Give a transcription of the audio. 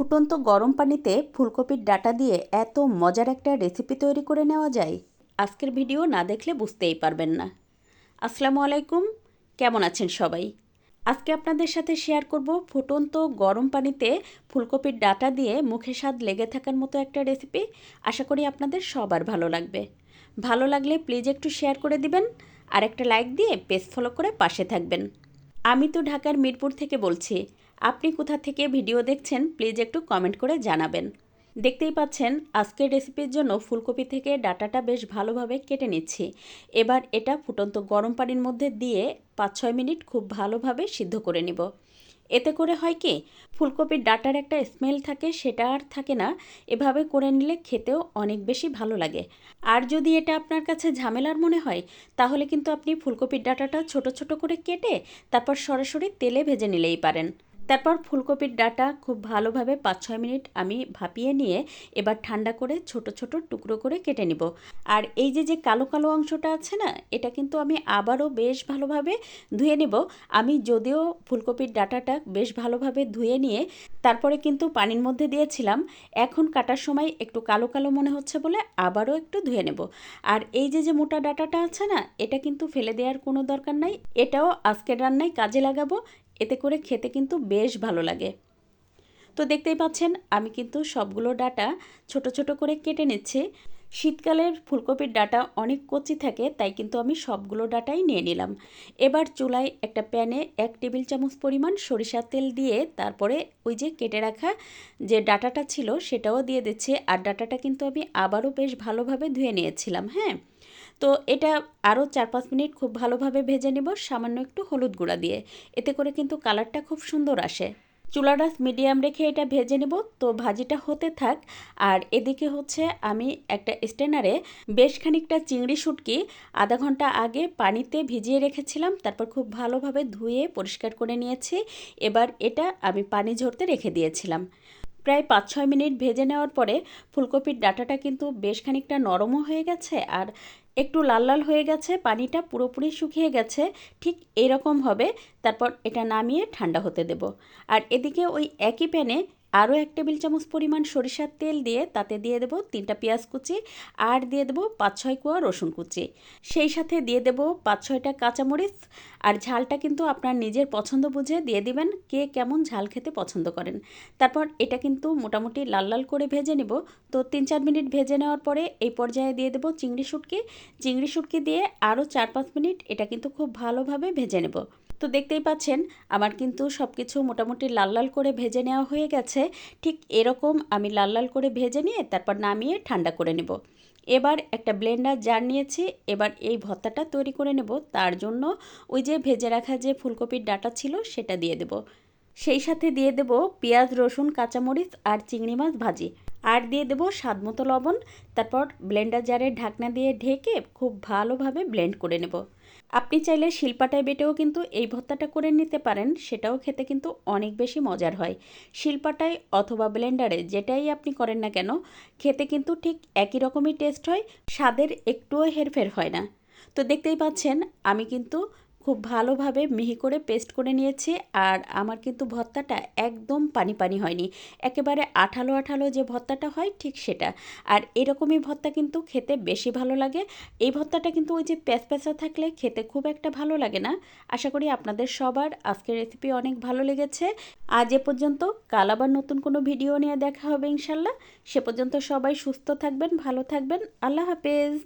ফুটন্ত গরম পানিতে ফুলকপির ডাটা দিয়ে এত মজার একটা রেসিপি তৈরি করে নেওয়া যায়? আজকের ভিডিও না দেখলে বুঝতেই পারবেন না। আসসালামু আলাইকুম, কেমন আছেন সবাই? আজকে আপনাদের সাথে শেয়ার করব ফুটন্ত গরম পানিতে ফুলকপির ডাটা দিয়ে মুখে স্বাদ লেগে থাকার মতো একটা রেসিপি আশা করি আপনাদের সবার ভালো লাগবে। ভালো লাগলে প্লিজ একটু শেয়ার করে দিবেন, আর একটা লাইক দিয়ে পেজ ফলো করে পাশে থাকবেন। আমি তো ঢাকার মিরপুর থেকে বলছি আপনি কোথা থেকে ভিডিও দেখছেন, প্লিজ একটু কমেন্ট করে জানাবেন। দেখতেই পাচ্ছেন, আজকের রেসিপির জন্য ফুলকপি থেকে ডাটাটা বেশ ভালোভাবে কেটে নিচ্ছি। এবার এটা ফুটন্ত গরম পানির মধ্যে দিয়ে পাঁচ ছয় মিনিট খুব ভালোভাবে সিদ্ধ করে নিব। এতে করে হয় কি, ফুলকপির ডাটার একটা স্মেল থাকে, সেটা আর থাকে না। এভাবে করে নিলে খেতেও অনেক বেশি ভালো লাগে। আর যদি এটা আপনার কাছে ঝামেলার মনে হয়, তাহলে কিন্তু আপনি ফুলকপির ডাটাটা ছোট ছোট করে কেটে তারপর সরাসরি তেলে ভেজে নিলেই পারেন। তারপর ফুলকপির ডাটা খুব ভালোভাবে পাঁচ ছয় মিনিট আমি ভাপিয়ে নিয়ে এবার ঠান্ডা করে ছোট ছোট টুকরো করে কেটে নিব। আর এই যে যে কালো কালো অংশটা আছে না, এটা কিন্তু আমি আবারও বেশ ভালোভাবে ধুয়ে নেব। আমি যদিও ফুলকপির ডাটাটা বেশ ভালোভাবে ধুয়ে নিয়ে তারপরে কিন্তু পানির মধ্যে দিয়েছিলাম, এখন কাটার সময় একটু কালো কালো মনে হচ্ছে বলে আবারও একটু ধুয়ে নেব। আর এই যে যে মোটা ডাটাটা আছে না, এটা কিন্তু ফেলে দেওয়ার কোনো দরকার নাই, এটাও আজকের রান্নায় কাজে লাগাবো। এতে করে খেতে কিন্তু বেশ ভালো লাগে। তো দেখতেই পাচ্ছেন, আমি কিন্তু সবগুলো ডাটা ছোট ছোট করে কেটে নিচ্ছি। শীতকালের ফুলকপির ডাটা অনেক কচি থাকে, তাই কিন্তু আমি সবগুলো ডাটাই নিয়ে নিলাম। এবার চুলায় একটা প্যানে এক টেবিল চামচ পরিমাণ সরিষার তেল দিয়ে তারপরে ওই যে কেটে রাখা যে ডাটাটা ছিল সেটাও দিয়ে দিচ্ছে। আর ডাটাটা কিন্তু আমি আবারও বেশ ভালোভাবে ধুয়ে নিয়েছিলাম হ্যাঁ? তো এটা আরও চার পাঁচ মিনিট খুব ভালোভাবে ভেজে নেব, সামান্য একটু হলুদ গুঁড়া দিয়ে। এতে করে কিন্তু কালারটা খুব সুন্দর আসে। চুলাটা মিডিয়াম রেখে এটা ভেজে নেব, তো ভাজিটা হতে থাক। আর এদিকে হচ্ছে আমি একটা স্টেনারে বেশ খানিকটা চিংড়ি শুটকি আধা ঘণ্টা আগে পানিতে ভিজিয়ে রেখেছিলাম, তারপর খুব ভালোভাবে ধুয়ে পরিষ্কার করে নিয়েছি। এবার এটা আমি পানি ঝরতে রেখে দিয়েছিলাম। প্রায় পাঁচ ছয় মিনিট ভেজে নেওয়ার পরে ফুলকপির ডাটাটা কিন্তু বেশ খানিকটা নরমও হয়ে গেছে আর একটু লাল লাল হয়ে গেছে, পানিটা পুরোপুরি শুকিয়ে গেছে, ঠিক এরকম হবে। তারপর এটা নামিয়ে ঠান্ডা হতে দেব। আর এদিকে ওই একই প্যানে আরও এক টেবিল চামচ পরিমাণ সরিষার তেল দিয়ে তাতে দিয়ে দেবো তিনটা পেঁয়াজ কুচি আর দিয়ে দেবো পাঁচ ছয় কোয়া রসুন কুচি। সেই সাথে দিয়ে দেবো পাঁচ ছয়টা কাঁচামরিচ আর ঝালটা কিন্তু আপনার নিজের পছন্দ বুঝে দিয়ে দিবেন কে কেমন ঝাল খেতে পছন্দ করেন। তারপর এটা কিন্তু মোটামুটি লাল লাল করে ভেজে নেব। তো তিন চার মিনিট ভেজে নেওয়ার পরে এই পর্যায়ে দিয়ে দেবো চিংড়ি শুটকি। চিংড়ি শুটকি দিয়ে আরও চার পাঁচ মিনিট এটা কিন্তু খুব ভালোভাবে ভেজে নেব। তো দেখতেই পাচ্ছেন, আমার কিন্তু সব কিছু মোটামুটি লাল লাল করে ভেজে নেওয়া হয়ে গেছে। ঠিক এরকম আমি লাল লাল করে ভেজে নিয়ে তারপর নামিয়ে ঠান্ডা করে নেব। এবার একটা ব্লেন্ডার জার নিয়েছি, এবার এই ভর্তাটা তৈরি করে নেব। তার জন্য ওই যে ভেজে রাখা যে ফুলকপির ডাটা ছিল সেটা দিয়ে দেব। সেই সাথে দিয়ে দেব পেঁয়াজ, রসুন, কাঁচামরিচ আর চিংড়ি মাছ ভাজি। আর দিয়ে দেবো স্বাদ মতো লবণ। তারপর ব্লেন্ডার জারের ঢাকনা দিয়ে ঢেকে খুব ভালোভাবে ব্লেন্ড করে নেব। আপনি চাইলে শিল্পাটায় বেটেও কিন্তু এই ভর্তাটা করে নিতে পারেন, সেটাও খেতে কিন্তু অনেক বেশি মজার হয়। শিল্পাটায় অথবা ব্লেন্ডারে যেটাই আপনি করেন না কেন, খেতে কিন্তু ঠিক একই রকমই টেস্ট হয়, স্বাদের একটুও হেরফের হয় না। তো দেখতেই পাচ্ছেন, আমি কিন্তু খুব ভালোভাবে মিহি করে পেস্ট করে নিয়েছি আর আমার কিন্তু ভর্তাটা একদম পানি পানি হয়নি। একেবারে আঠালো আঠালো যে ভর্তাটা হয় ঠিক সেটা। আর এরকমই ভর্তা কিন্তু খেতে বেশি ভালো লাগে। এই ভর্তাটা কিন্তু ওই যে প্যাঁচ প্যাঁচা থাকলে খেতে খুব একটা ভালো লাগে না। আশা করি আপনাদের সবার আজকের রেসিপি অনেক ভালো লেগেছে। আজ এ পর্যন্ত, কাল আবার নতুন কোনো ভিডিও নিয়ে দেখা হবে ইনশাল্লাহ। সে পর্যন্ত সবাই সুস্থ থাকবেন, ভালো থাকবেন। আল্লাহ হাফেজ।